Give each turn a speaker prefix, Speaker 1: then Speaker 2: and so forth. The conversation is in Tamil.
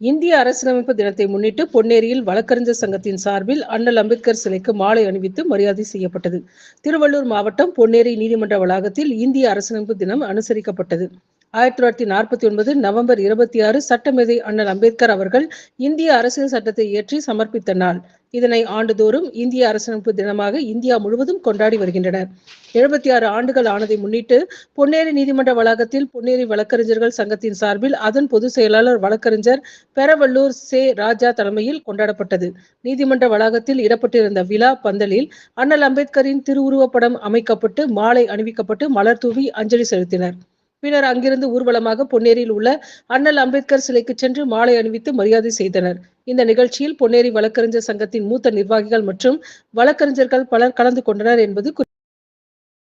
Speaker 1: இந்திய அரசியலமைப்பு தினத்தை முன்னிட்டு பொன்னேரியில் வழக்கறிஞர் சங்கத்தின் சார்பில் அண்ணல் அம்பேத்கர் சிலைக்கு மாலை அணிவித்து மரியாதை செய்யப்பட்டது. திருவள்ளூர் மாவட்டம் பொன்னேரி நீதிமன்ற வளாகத்தில் இந்திய அரசியலமைப்பு தினம் அனுசரிக்கப்பட்டது. ஆயிரத்தி தொள்ளாயிரத்தி நாற்பத்தி ஒன்பது நவம்பர் இருபத்தி ஆறு சட்டமேதை அண்ணல் அம்பேத்கர் அவர்கள் இந்திய அரசியல் சட்டத்தை இயற்றி சமர்ப்பித்த நாள். இதனை ஆண்டுதோறும் இந்திய அரசமைப்பு தினமாக இந்தியா முழுவதும் கொண்டாடி வருகின்றனர். எழுபத்தி ஆறு ஆண்டுகள் ஆனதை முன்னிட்டு பொன்னேரி நீதிமன்ற வளாகத்தில் பொன்னேரி வழக்கறிஞர்கள் சங்கத்தின் சார்பில் அதன் பொதுச் செயலாளர் வழக்கறிஞர் பெரவல்லூர் சே. ராஜா தலைமையில் கொண்டாடப்பட்டது. நீதிமன்ற வளாகத்தில் இடப்பட்டிருந்த விழா பந்தலில் அண்ணல் அம்பேத்கரின் திருவுருவப்படம் அமைக்கப்பட்டு மாலை அணிவிக்கப்பட்டு மலர் தூவி அஞ்சலி செலுத்தினர். பின்னர் அங்கிருந்து ஊர்வலமாக பொன்னேரியில் உள்ள அண்ணல் அம்பேத்கர் சிலைக்கு சென்று மாலை அணிவித்து மரியாதை செய்தனர். இந்த நிகழ்ச்சியில் பொன்னேரி வழக்கறிஞர் சங்கத்தின் மூத்த நிர்வாகிகள் மற்றும் வழக்கறிஞர்கள் பலர் கலந்து கொண்டனர் என்பது